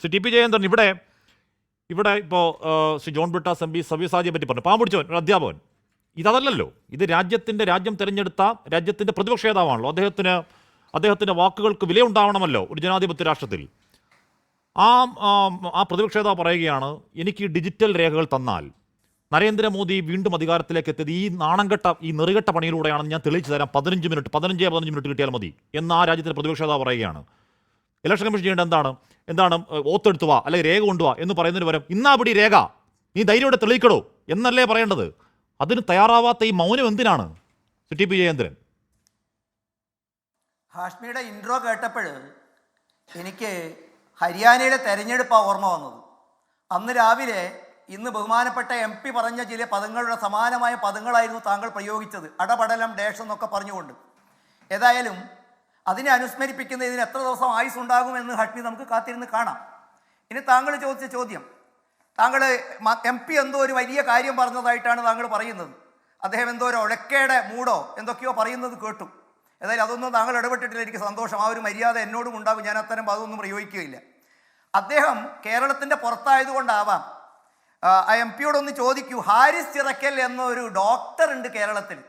Shri T P Jayendran ഇവിടെ ഇവിടെ ഇപ്പോൾ ശ്രീ ജോൺ ബ്രിട്ടാസ് എം പി സവ്യസാജിയെ പറ്റി പറഞ്ഞു. പാമ്പുടിച്ചവൻ ഒരു അധ്യാപകൻ. ഇതല്ലല്ലോ ഇത് രാജ്യത്തിന്റെ രാജ്യം തിരഞ്ഞെടുത്ത രാജ്യത്തിന്റെ പ്രതിപക്ഷ നേതാവാണല്ലോ. അദ്ദേഹത്തിന് അദ്ദേഹത്തിന്റെ വാക്കുകൾക്ക് വിലയുണ്ടാവണമല്ലോ ഒരു ജനാധിപത്യ രാഷ്ട്രത്തിൽ. ആ ആ, പ്രതിപക്ഷ നേതാവ് പറയുകയാണ് എനിക്ക് ഡിജിറ്റൽ രേഖകൾ തന്നാൽ നരേന്ദ്രമോദി വീണ്ടും അധികാരത്തിലേക്ക് എത്തിയത് ഈ നാണംകെട്ട ഈ നെറുകെട്ട പണിയിലൂടെയാണെന്ന് ഞാൻ തെളിയിച്ചു തരാം. പതിനഞ്ച് മിനിറ്റ് പതിനഞ്ച് പതിനഞ്ച് മിനിറ്റ് കിട്ടിയാൽ മതി എന്ന് ആ രാജ്യത്തിന്റെ പ്രതിപക്ഷ നേതാവ് പറയുകയാണ്. ഇലക്ഷൻ കമ്മീഷൻ ചെയ്യേണ്ടത് എന്താണ്? എന്താണ് ഓത്തെടുത്തു വാ അല്ലെങ്കിൽ രേഖ കൊണ്ടുവാ എന്ന് പറയുന്നതിന് പകരം ഇന്നാ പിടി രേഖ. നീ ധൈര്യോടെ തെളിയിക്കടോ എന്നല്ലേ പറയേണ്ടത്? അതിന് തയ്യാറാവാത്ത ഈ മൗനം എന്തിനാണ്? ടി പി ജയേന്ദ്രൻ ഹാഷ്മിയുടെ ഇൻട്രോ കേട്ടപ്പോൾ എനിക്ക് ഹരിയാനയിലെ തെരഞ്ഞെടുപ്പാണ് ഓർമ്മ വന്നത്. അന്ന് രാവിലെ ഇന്ന് ബഹുമാനപ്പെട്ട എം പി പറഞ്ഞ ചില പദങ്ങളുടെ സമാനമായ പദങ്ങളായിരുന്നു താങ്കൾ പ്രയോഗിച്ചത്. അടപടലം ഡേഷ് എന്നൊക്കെ പറഞ്ഞുകൊണ്ട്. ഏതായാലും അതിനെ അനുസ്മരിപ്പിക്കുന്ന ഇതിന് എത്ര ദിവസം ആയുസ് ഉണ്ടാകുമെന്ന് ഹഷ്മി നമുക്ക് കാത്തിരുന്ന് കാണാം. ഇനി താങ്കൾ ചോദിച്ച ചോദ്യം. താങ്കൾ എം പി എന്തോ ഒരു വലിയ കാര്യം പറഞ്ഞതായിട്ടാണ് താങ്കൾ പറയുന്നത്. അദ്ദേഹം എന്തോ ഒരു ഒഴക്കയുടെ മൂടോ എന്തൊക്കെയോ പറയുന്നത് കേട്ടു. ഏതായാലും അതൊന്നും താങ്കൾ ഇടപെട്ടിട്ടില്ല. എനിക്ക് സന്തോഷം. ആ ഒരു മര്യാദ എന്നോടും ഉണ്ടാകും. ഞാൻ അത്തരം അതൊന്നും പ്രയോഗിക്കുകയില്ല. അദ്ദേഹം കേരളത്തിന്റെ പുറത്തായതുകൊണ്ടാവാം. എം പിയോടൊന്ന് ചോദിക്കൂ. ഹാരിസ് ചിറക്കൽ എന്നൊരു ഡോക്ടർ ഉണ്ട് കേരളത്തിൽ.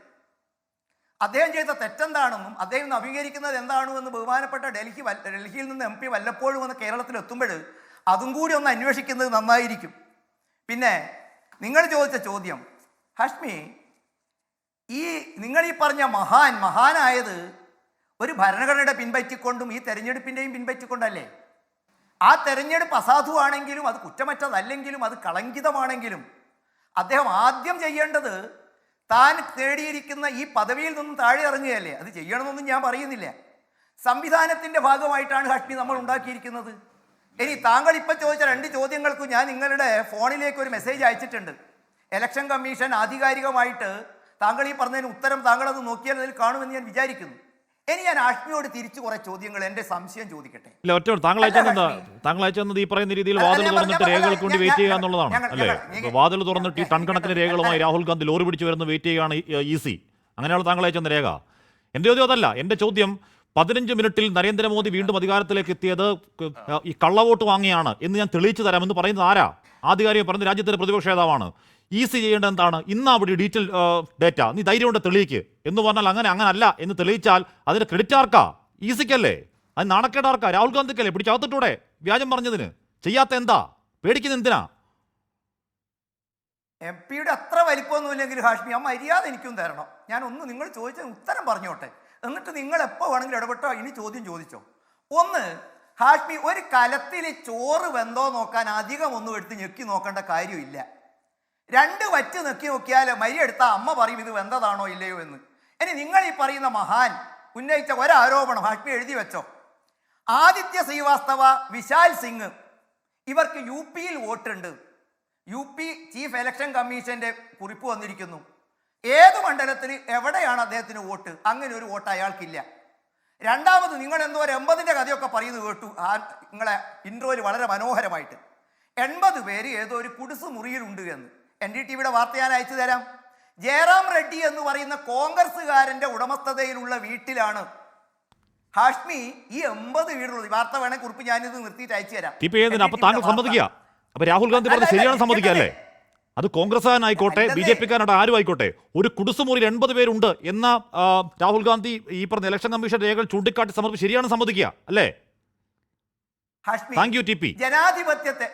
അദ്ദേഹം ചെയ്ത തെറ്റെന്താണെന്നും അദ്ദേഹം ഇന്ന് അഭികരിക്കുന്നത് എന്താണെന്ന് ബഹുമാനപ്പെട്ട ഡൽഹി ഡൽഹിയിൽ നിന്ന് എം പി വല്ലപ്പോഴും വന്ന് കേരളത്തിൽ എത്തുമ്പോൾ അതും കൂടി ഒന്ന് അന്വേഷിക്കുന്നത് നന്നായിരിക്കും. പിന്നെ നിങ്ങൾ ചോദിച്ച ചോദ്യം ഹഷ്മി ഈ നിങ്ങൾ ഈ പറഞ്ഞ മഹാൻ മഹാനായത് ഒരു ഭരണഘടനയുടെ പിൻപറ്റിക്കൊണ്ടും ഈ തെരഞ്ഞെടുപ്പിന്റെയും പിൻപറ്റിക്കൊണ്ടല്ലേ? ആ തെരഞ്ഞെടുപ്പ് അസാധുവാണെങ്കിലും അത് കുറ്റമറ്റതല്ലെങ്കിലും അത് കളങ്കിതമാണെങ്കിലും അദ്ദേഹം ആദ്യം ചെയ്യേണ്ടത് താൻ തേടിയിരിക്കുന്ന ഈ പദവിയിൽ നിന്നും താഴെ ഇറങ്ങുകയല്ലേ? അത് ചെയ്യണമെന്നൊന്നും ഞാൻ പറയുന്നില്ല. സംവിധാനത്തിന്റെ ഭാഗമായിട്ടാണ് ഹഷ്മി നമ്മൾ ഉണ്ടാക്കിയിരിക്കുന്നത്. ഇനി താങ്കൾ ഇപ്പം ചോദിച്ച രണ്ട് ചോദ്യങ്ങൾക്കും ഞാൻ നിങ്ങളുടെ ഫോണിലേക്ക് ഒരു മെസ്സേജ് അയച്ചിട്ടുണ്ട്. ഇലക്ഷൻ കമ്മീഷൻ ആധികാരികമായിട്ട് താങ്കൾ ഈ പറഞ്ഞതിന് ഉത്തരം താങ്കളത് നോക്കിയാൽ അതിൽ കാണുമെന്ന് ഞാൻ വിചാരിക്കുന്നു. ഇനി ഞാൻ ആഷ്മിയോട് തിരിച്ചു കുറെ ചോദ്യങ്ങൾ എന്റെ സംശയം ചോദിക്കട്ടെ. ഇല്ല ഒറ്റ താങ്കൾ അയച്ചത് താങ്കൾ അയച്ചത് ഈ പറയുന്ന രീതിയിൽ വാതിൽ തുറന്നിട്ട് രേഖകൾ രേഖകൾക്ക് വേണ്ടി വെയിറ്റ് ചെയ്യുക എന്നുള്ളതാണ്? അല്ലേ? വാതിൽ തുറന്നിട്ട് ഈ ടൺ കണക്കിന് രേഖകളുമായി രാഹുൽ ഗാന്ധി ലോറി പിടിച്ചു വരുന്ന വെയിറ്റ് ചെയ്യുകയാണ് ഈസി അങ്ങനെയാണ് താങ്കൾ അയച്ചെന്ന രേഖ? എന്റെ ചോദ്യം അതല്ല. എന്റെ ചോദ്യം പതിനഞ്ച് മിനിറ്റിൽ നരേന്ദ്രമോദി വീണ്ടും അധികാരത്തിലേക്ക് എത്തിയത് ഈ കള്ളവോട്ട് വാങ്ങിയാണ് എന്ന് ഞാൻ തെളിയിച്ചു തരാമെന്ന് പറയുന്നത് ആരാ? ആധികാരികം പറഞ്ഞ് രാജ്യത്തിന്റെ പ്രതിപക്ഷ നേതാവാണ്. ഈസി ചെയ്യേണ്ടത് എന്താണ് ഇന്ന് അവിടെ ഡീറ്റെയിൽ ഡേറ്റ നീ ധൈര്യം കൊണ്ട് തെളിയിക്ക്. എന്ന് പറഞ്ഞാൽ അങ്ങനെ അങ്ങനെ അല്ല എന്ന് തെളിയിച്ചാൽ അതിന് ക്രെഡിറ്റ് ആർക്കാ? ഈസിക്കല്ലേ? അത് നാണക്കേടാർക്കാ? രാഹുൽ ഗാന്ധിക്കല്ലേ? പിടിച്ചകത്തിട്ടൂടെ വ്യാജം പറഞ്ഞതിന്. ചെയ്യാത്ത എന്താ? പേടിക്കുന്ന എന്തിനാ? എം പിയുടെ അത്ര വലിപ്പമൊന്നുമില്ലെങ്കിൽ ഹാഷ്മി ആ മര്യാദ എനിക്കും തരണം. ഞാൻ ഒന്ന് നിങ്ങൾ ചോദിച്ച ഉത്തരം പറഞ്ഞോട്ടെ. എന്നിട്ട് നിങ്ങൾ എപ്പോൾ വേണമെങ്കിലും ഇടപെട്ടോ? ഇനി ചോദ്യം ചോദിച്ചോ. ഒന്ന് ഹാഷ്മി ഒരു കലത്തിൽ ചോറ് വെന്തോ നോക്കാൻ അധികം ഒന്നും എടുത്ത് ഞെക്കി നോക്കേണ്ട കാര്യമില്ല. രണ്ട് വറ്റ് നെക്കി നോക്കിയാൽ എടുത്ത അമ്മ പറയും ഇത് വെന്തതാണോ ഇല്ലയോ എന്ന്. ഇനി നിങ്ങൾ ഈ പറയുന്ന മഹാൻ ഉന്നയിച്ച ഒരാരോപണം ഹാഷ്മി എഴുതി വെച്ചോ. ആദിത്യ ശ്രീവാസ്തവ വിശാൽ സിംഗ് ഇവർക്ക് യു പിയിൽ വോട്ടുണ്ട്. യു പി ചീഫ് ഇലക്ഷൻ കമ്മീഷന്റെ കുറിപ്പ് വന്നിരിക്കുന്നു. ഏത് മണ്ഡലത്തിൽ എവിടെയാണ് അദ്ദേഹത്തിന് വോട്ട്? അങ്ങനെ ഒരു വോട്ട് അയാൾക്കില്ല. രണ്ടാമത് നിങ്ങൾ എന്തോ ഒരു എൺപതിന്റെ കഥയൊക്കെ പറയുന്നത് കേട്ടു. ആ നിങ്ങളെ ഇൻട്രോയിൽ വളരെ മനോഹരമായിട്ട്. എൺപത് പേര് ഏതോ ഒരു കുടിസ് മുറിയിലുണ്ട് എന്ന്. എൻ ഡി ടി വിയുടെ വാർത്ത ഞാൻ അയച്ചു തരാം. ജയറാം റെഡ്ഡി എന്ന് പറയുന്ന കോൺഗ്രസ്സുകാരന്റെ ഉടമസ്ഥതയിലുള്ള വീട്ടിലാണ് ഹാഷ്മി ഈ എൺപത് വീടുള്ളത്. ഈ വാർത്ത വേണേ കുറിപ്പ് ഞാനിത് നിർത്തിയിട്ട് അയച്ചു തരാം. അപ്പൊ താങ്കൾ സമ്മതിക്കുക. അപ്പൊ രാഹുൽ ഗാന്ധി പറഞ്ഞ ശരിയാണ് സമ്മതിക്കുക അല്ലേ? അത് കോൺഗ്രസ്സുകാരനായിക്കോട്ടെ ബി ജെ പിക്കാരുടെ ആരും ആയിക്കോട്ടെ ഒരു കുടുസുമുറിയിൽ എൺപത് പേരുണ്ട് എന്ന രാഹുൽ ഗാന്ധി ഈ പറഞ്ഞ ഇലക്ഷൻ കമ്മീഷൻ രേഖകൾ ചൂണ്ടിക്കാട്ടി സമർപ്പിച്ച് ശരിയാണ് സമ്മതിക്കുക അല്ലേ? Hashmi thank you T P. ജനാധിപത്യത്തെ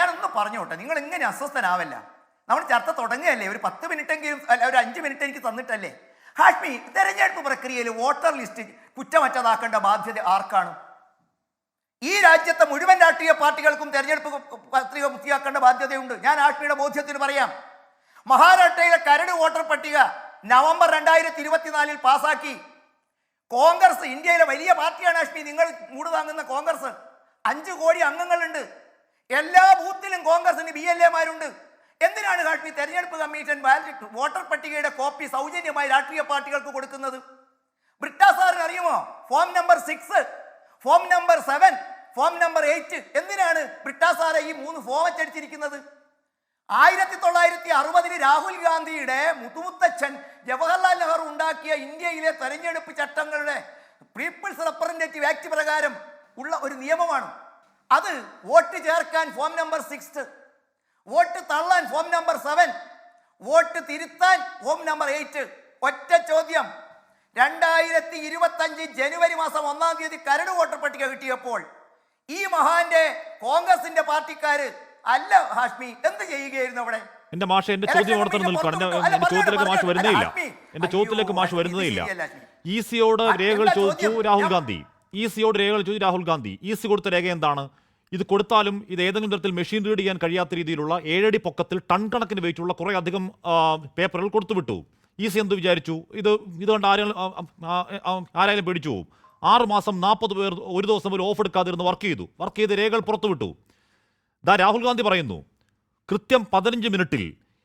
ഞാൻ ഒന്ന് പറഞ്ഞോട്ടെ. നിങ്ങൾ എങ്ങനെ അസ്വസ്ഥനാവല്ല? നമ്മൾ ചർച്ച തുടങ്ങിയല്ലേ ഒരു പത്ത് മിനിറ്റെങ്കിലും അല്ല ഒരു അഞ്ച് മിനിറ്റ് എനിക്ക് തന്നിട്ടല്ലേ? ഹാഷ്മി തെരഞ്ഞെടുപ്പ് പ്രക്രിയയിൽ വോട്ടർ ലിസ്റ്റ് കുറ്റമറ്റതാക്കേണ്ട ബാധ്യത ആർക്കാണ്? ഈ രാജ്യത്തെ മുഴുവൻ രാഷ്ട്രീയ പാർട്ടികൾക്കും തെരഞ്ഞെടുപ്പ് പത്രിക പൂർത്തിയാക്കേണ്ട ബാധ്യതയുണ്ട്. ഞാൻ ഹാഷ്മിയുടെ ബോധ്യത്തിന് പറയാം. മഹാരാഷ്ട്രയിലെ കരട് വോട്ടർ പട്ടിക നവംബർ രണ്ടായിരത്തി ഇരുപത്തിനാലിൽ പാസാക്കി. കോൺഗ്രസ് ഇന്ത്യയിലെ വലിയ പാർട്ടിയാണ് ഹാഷ്മി. നിങ്ങൾ മൂട് താങ്ങുന്ന കോൺഗ്രസ്. അഞ്ചു കോടി അംഗങ്ങളുണ്ട്. എല്ലാ ബൂത്തിലും കോൺഗ്രസിന് ബി എൽ എമാരുണ്ട് എന്തിനാണ് കാട്ടി തെരഞ്ഞെടുപ്പ് കമ്മീഷൻ ബാലറ്റ് വോട്ടർ പട്ടികയുടെ കോപ്പി സൗജന്യമായി രാഷ്ട്രീയ പാർട്ടികൾക്ക് കൊടുക്കുന്നത്? ബ്രിട്ട സാറിന് അറിയുമോ? Form number six form number seven form number eight എന്തിനാണ് ബ്രിട്ട സാറെ ഈ മൂന്ന് ഫോം അച്ചടിച്ചിരിക്കുന്നത് ആയിരത്തി തൊള്ളായിരത്തി അറുപതിൽ രാഹുൽ ഗാന്ധിയുടെ മുതുമുത്തച്ഛൻ ജവഹർലാൽ നെഹ്റു ഉണ്ടാക്കിയ ഇന്ത്യയിലെ തെരഞ്ഞെടുപ്പ് ചട്ടങ്ങളുടെ പീപ്പിൾസ് റെപ്രസെന്റേറ്റീവ് ആക്ട് പ്രകാരം ഉള്ള ഒരു നിയമമാണ്. അത് വോട്ട് ചേർക്കാൻ ഫോം നമ്പർ സിക്സ് വോട്ട് തള്ളാൻ ഫോം നമ്പർ സെവൻ. വോട്ട് തിരുത്താൻ ഫോം നമ്പർ എയ്റ്റ്. ഒറ്റ ചോദ്യം. രണ്ടായിരത്തി ഇരുപത്തഞ്ച് ജനുവരി മാസം ഒന്നാം തീയതി കരട് വോട്ടർ പട്ടിക കിട്ടിയപ്പോൾ ഈ മഹാന്റെ കോൺഗ്രസിന്റെ പാർട്ടിക്കാര് അല്ല ഹാഷ്മി എന്ത് ചെയ്യുകയായിരുന്നു അവിടെ? എന്റെ മാഷ എന്റെ ചോദ്യം ഓർത്തു നിൽക്കണം എന്റെ ചോദ്യത്തിലേക്ക് മാഷ് വരുന്നേ ഇല്ല. എന്റെ ചോദ്യത്തിലേക്ക് മാഷ് വരുന്നേ ഇല്ല. ഇ സിയോട് രേഖകൾ ചോദിച്ചു രാഹുൽ ഗാന്ധി. ഇ സിയോട് രേഖകൾ ചോദിച്ചു രാഹുൽ ഗാന്ധി. ഇ സി കൊടുത്ത രേഖ എന്താണ്? ഇത് കൊടുത്താലും ഇത് ഏതെങ്കിലും തരത്തിൽ മെഷീൻ റീഡ് ചെയ്യാൻ കഴിയാത്ത രീതിയിലുള്ള ഏഴടി പൊക്കത്തിൽ ടൺ കണക്കിന് വെയിറ്റുള്ള കുറേ അധികം പേപ്പറുകൾ കൊടുത്തുവിട്ടു ഈ സി എന്ത് വിചാരിച്ചു? ഇത് ഇതുകൊണ്ട് കണ്ട് ആരെങ്കിലും ആരായാലും പേടിച്ചു പോകും ആറ് മാസം നാൽപ്പത് പേർ ഒരു ദിവസം പോലും ഓഫ് എടുക്കാതിരുന്ന് വർക്ക് ചെയ്തു. വർക്ക് ചെയ്ത് രേഖകൾ പുറത്തുവിട്ടു ദാ രാഹുൽ ഗാന്ധി പറയുന്നു കൃത്യം പതിനഞ്ച് മിനിറ്റിൽ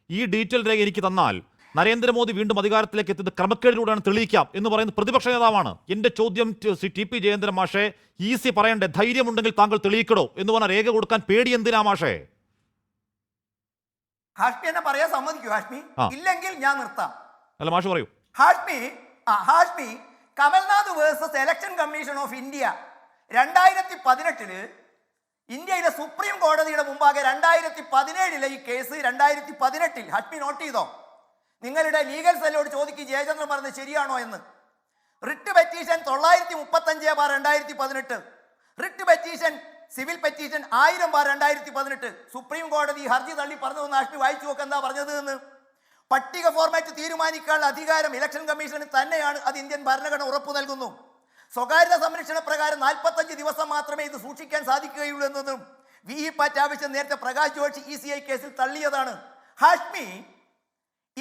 ഈ ഡീറ്റെയിൽ രേഖ എനിക്ക് തന്നാൽ നരേന്ദ്രമോദി വീണ്ടും അധികാരത്തിലേക്ക് എത്തിയത് ക്രമക്കേടിലൂടെയാണ് തെളിയിക്കാം എന്ന് പറയുന്ന പ്രതിപക്ഷ നേതാവാണ്. എന്റെ ചോദ്യം ശ്രീ ടി പി ജയേന്ദ്രൻ മാഷെ ഈസി പറയണ്ടേ? ധൈര്യമുണ്ടെങ്കിൽ താങ്കൾ തെളിയിക്കടോ എന്ന് പറഞ്ഞ രേഖ കൊടുക്കാൻ പേടി എന്തിനാ മാഷേ? ഹാഷ്മി എന്നെ പറയാൻ സമ്മതിക്കൂ ഹാഷ്മി. ഇല്ലെങ്കിൽ ഞാൻ നിർത്താം. അല്ല മാഷ് പറയൂ. ഹാഷ്മി ആ Hashmi Kamal Nath versus election commission of India രണ്ടായിരത്തി പതിനെട്ടിൽ ഇന്ത്യയിലെ സുപ്രീം കോടതിയുടെ മുമ്പാകെ രണ്ടായിരത്തി പതിനേഴിലെ ഈ കേസ് രണ്ടായിരത്തി പതിനെട്ടിൽ ഹാഷ്മി നോട്ട് ചെയ്തോ? നിങ്ങളുടെ ലീഗൽ സെല്ലോട് ചോദിക്കും ജയചന്ദ്രൻ പറഞ്ഞത് ശരിയാണോ എന്ന്. റിട്ട് പെറ്റീഷൻ തൊള്ളായിരത്തി മുപ്പത്തഞ്ച് ബാർ രണ്ടായിരത്തി പതിനെട്ട് റിട്ട് പെറ്റീഷൻ സിവിൽ പെറ്റീഷൻ ആയിരം ബാർ രണ്ടായിരത്തി പതിനെട്ട് സുപ്രീം കോടതി ഹർജി തള്ളി പറഞ്ഞു എന്ന് അഷ്ടി വായിച്ചു നോക്ക് എന്താ പറഞ്ഞത് എന്ന്. പട്ടിക ഫോർമാറ്റ് തീരുമാനിക്കാനുള്ള അധികാരം ഇലക്ഷൻ കമ്മീഷന് തന്നെയാണ്. അത് ഇന്ത്യൻ ഭരണഘടന ഉറപ്പു നൽകുന്നു. സ്വകാര്യത സംരക്ഷണ പ്രകാരം നാൽപ്പത്തഞ്ച് ദിവസം മാത്രമേ ഇത് സൂക്ഷിക്കാൻ സാധിക്കുകയുള്ളൂ എന്നതും. വി ഇ പാറ്റ് ആവശ്യം നേരത്തെ Prakash Joshi E C I കേസിൽ തള്ളിയതാണ്. ഹാഷ്മി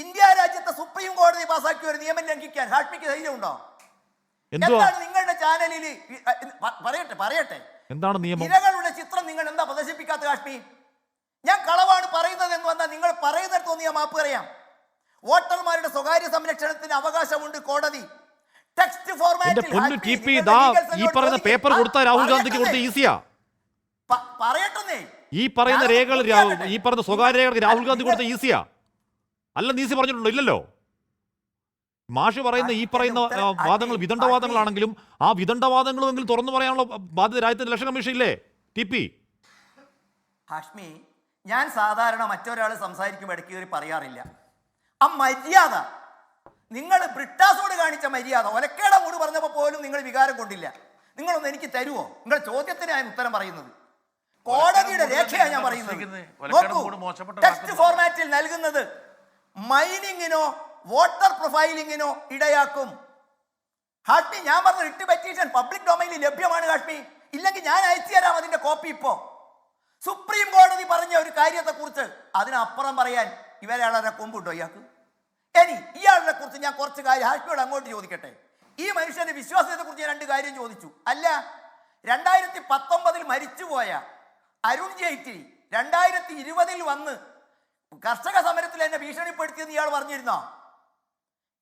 ഇന്ത്യ രാജ്യത്തെ സുപ്രീം കോടതി പാസാക്കിയ ഒരു നിയമം ലംഘിക്കാൻ ഹാഷ്മിക്ക് ധൈര്യം ഉണ്ടോ എന്താണ് നിങ്ങളുടെ ചാനലിൽ പറയട്ടെ പറയട്ടെ. എന്താണ് നിയമം? ഇരകളുടെ ചിത്രം നിങ്ങൾ എന്താ പ്രദർശിപ്പിക്കാത്ത ഹാഷ്മി? ഞാൻ കളവാണ് പറയുന്നത് എന്ന് വന്നാൽ നിങ്ങൾ പറയുന്നിടത്തൊന്ന് ഞാൻ മാപ്പ് പറയാം. വോട്ടർമാരുടെ സ്വകാര്യ സംരക്ഷണത്തിന് അവകാശമുണ്ട് കോടതി. ടെക്സ്റ്റ് ഫോർമാറ്റിൽ ഈ പറയുന്ന പേപ്പർ കൊടുത്ത രാഹുൽ ഗാന്ധിക്ക് കൊടുത്ത ഈസിയാ. പറയട്ടെന്നേ. ഈ പറയുന്ന രേഖകൾ ഈ പറയുന്ന സ്വകാര്യ രേഖകൾ രാഹുൽ ഗാന്ധി കൊടുത്ത ഈസിയാ. അല്ല നീസി പറഞ്ഞിട്ടുണ്ടോ? ഇല്ലല്ലോ. മാഷ് പറയുന്ന ഈ പറയുന്ന വാദങ്ങൾ വിദണ്ഡവാദങ്ങളാണെങ്കിലും ആ വിദണ്ഡവാദങ്ങളുമെങ്കിലും തുറന്നു പറയാനുള്ള ബാധ്യത രാജ്യത്തിന്റെ ഇലക്ഷൻ കമ്മീഷൻ ഇല്ലേ? T P. ഹാഷ്മി ഞാൻ സാധാരണ മറ്റൊരാൾ സംസാരിക്കുമ്പോൾ ഇടയ്ക്ക് കയറി പറയാറില്ല. ആ മര്യാദ. നിങ്ങൾ ബ്രിട്ടാസോട് കാണിച്ച മര്യാദ. ഒലക്കേട മൂട് പറഞ്ഞപ്പോൾ പോലും നിങ്ങൾ വികാരം കൊണ്ടില്ല. നിങ്ങളൊന്ന് എനിക്ക് തരുമോ നിങ്ങളുടെ ചോദ്യത്തിന് ഞാൻ ഉത്തരം പറയുന്നത്. കോടതിയുടെ രേഖയാണ് ഞാൻ പറയുന്നത്. നോക്കൂ. ടെസ്റ്റ് ടെക്സ്റ്റ് ഫോർമാറ്റിൽ നൽകുന്നത് മൈനിങ്ങിനോ വോട്ടർ പ്രൊഫൈലിങ്ങിനോ ഇടയാക്കും. ഹാഷ്മി ഞാൻ പറഞ്ഞ റിട്ട് പെറ്റീഷൻ പബ്ലിക് ഡൊമൈനിൽ ലഭ്യമാണ് ഹാഷ്മി. ഇല്ലെങ്കിൽ ഞാൻ അയച്ചു തരാം അതിന്റെ കോപ്പി ഇപ്പോ സുപ്രീം കോടതി പറഞ്ഞ ഒരു കാര്യത്തെ കുറിച്ച് അതിനപ്പുറം പറയാൻ ഇവരാളെ കൊമ്പുണ്ടോ ഇയാൾക്ക്? ഇനി ഇയാളെ കുറിച്ച് ഞാൻ കുറച്ച് കാര്യം ഹാഷ്മിയോട് അങ്ങോട്ട് ചോദിക്കട്ടെ. ഈ മനുഷ്യന്റെ വിശ്വാസത്തെ കുറിച്ച് ഞാൻ രണ്ട് കാര്യം ചോദിച്ചു. അല്ല രണ്ടായിരത്തി പത്തൊമ്പതിൽ മരിച്ചുപോയ അരുൺ ജെയ്റ്റ്ലി രണ്ടായിരത്തി ഇരുപതിൽ വന്ന് കർഷക സമരത്തിൽ എന്നെ ഭീഷണിപ്പെടുത്തിയെന്ന് ഇയാൾ പറഞ്ഞിരുന്നോ?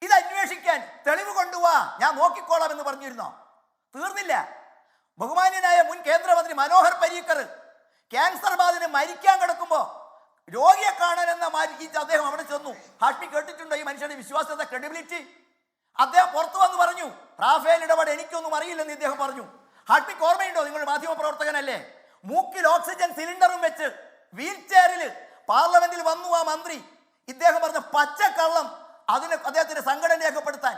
ഇത് അന്വേഷിക്കാൻ തെളിവ് കൊണ്ടുപോവാ ഞാൻ നോക്കിക്കോളാം എന്ന് പറഞ്ഞിരുന്നോ? തീർന്നില്ല. ബഹുമാന്യനായ മുൻ കേന്ദ്രമന്ത്രി മനോഹർ പരീക്കർ ക്യാൻസർ ബാധിന് മരിക്കാൻ കിടക്കുമ്പോ രോഗിയെ കാണാൻ എന്ന മാറ്റി അദ്ദേഹം അവിടെ ചെന്നു. ഹാഷ്മി കേട്ടിട്ടുണ്ടോ ഈ മനുഷ്യന്റെ വിശ്വാസത ക്രെഡിബിലിറ്റി അദ്ദേഹം പുറത്തു വന്ന് പറഞ്ഞു റാഫേൽ ഇടപാട് എനിക്കൊന്നും അറിയില്ലെന്ന് ഇദ്ദേഹം പറഞ്ഞു. ഹാഷ്മിക്ക് ഓർമ്മയുണ്ടോ? നിങ്ങൾ മാധ്യമ പ്രവർത്തകനല്ലേ മൂക്കിൽ ഓക്സിജൻ സിലിണ്ടറും വെച്ച് വീൽ ചെയറിൽ പാർലമെന്റിൽ വന്നു ആ മന്ത്രി. ഇദ്ദേഹം പറഞ്ഞ പച്ചക്കള്ളം അതിന് അദ്ദേഹത്തിന്റെ സംഘടന രേഖപ്പെടുത്താൻ.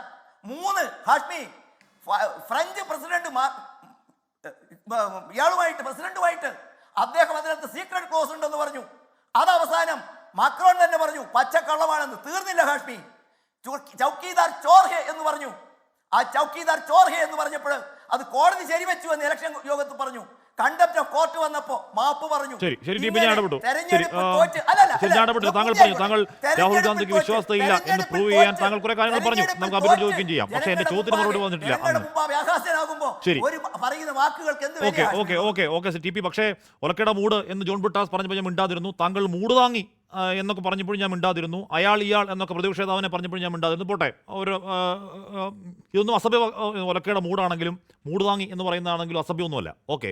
മൂന്ന് ഹാഷ്മി ഫ്രഞ്ച് പ്രസിഡന്റ് ഇയാളുമായിട്ട് പ്രസിഡന്റുമായിട്ട് അദ്ദേഹം അതിനകത്ത് സീക്രട്ട് ക്ലോസ് ഉണ്ടെന്ന് പറഞ്ഞു. അത് അവസാനം മക്രോൺ തന്നെ പറഞ്ഞു പച്ചക്കള്ളമാണെന്ന്. തീർന്നില്ല ഹാഷ്മി. ചൗക്കീദാർ ചോർഹെ എന്ന് പറഞ്ഞു. ആ ചൗക്കീദാർ ചോർഹെ എന്ന് പറഞ്ഞപ്പോൾ അത് കോടതി ശരിവെച്ചു എന്ന് ഇലക്ഷൻ യോഗത്തിൽ പറഞ്ഞു. കണ്ടപ്റ്റ് ഓഫ് കോർട്ട് വന്നപ്പോ മാപ്പ് പറഞ്ഞു. ശരി ശരി ടി ഞാൻ ഇടപെട്ടു ഇടപെട്ടു താങ്കൾ പറഞ്ഞു താങ്കൾ രാഹുൽ ഗാന്ധിക്ക് തോറ്റ്, എന്ന് പ്രൂവ് ചെയ്യാൻ താങ്കൾ കുറെ കാര്യങ്ങൾ പറഞ്ഞു? നമുക്ക് തോറ്റ്, ചോദിക്കുകയും ചെയ്യാം. പക്ഷേ എന്റെ ചോദ്യത്തിന് മറുപടി വന്നിട്ടില്ല. ശരി. Okay? Okay okay okay T P പക്ഷേ ഒലക്കയുടെ മൂട് എന്ന് ജോൺ ബിട്ടാസ് പറഞ്ഞപ്പോൾ ഞാൻ മിണ്ടാതിരുന്നു. താങ്കൾ മൂട് താങ്ങി എന്നൊക്കെ പറഞ്ഞപ്പോൾ ഞാൻ മിണ്ടാതിരുന്നു. അയാൾ ഇയാൾ എന്നൊക്കെ പ്രതിപക്ഷ നേതാവിനെ പറഞ്ഞപ്പോൾ ഞാൻ മിണ്ടാതിരുന്നു. പോട്ടെ ഒരു ഇതൊന്നും അസഭ്യ ഒലക്കയുടെ മൂടാണെങ്കിലും മൂട് താങ്ങി എന്ന് പറയുന്നതാണെങ്കിലും അസഭ്യമൊന്നുമല്ല. ഓക്കെ.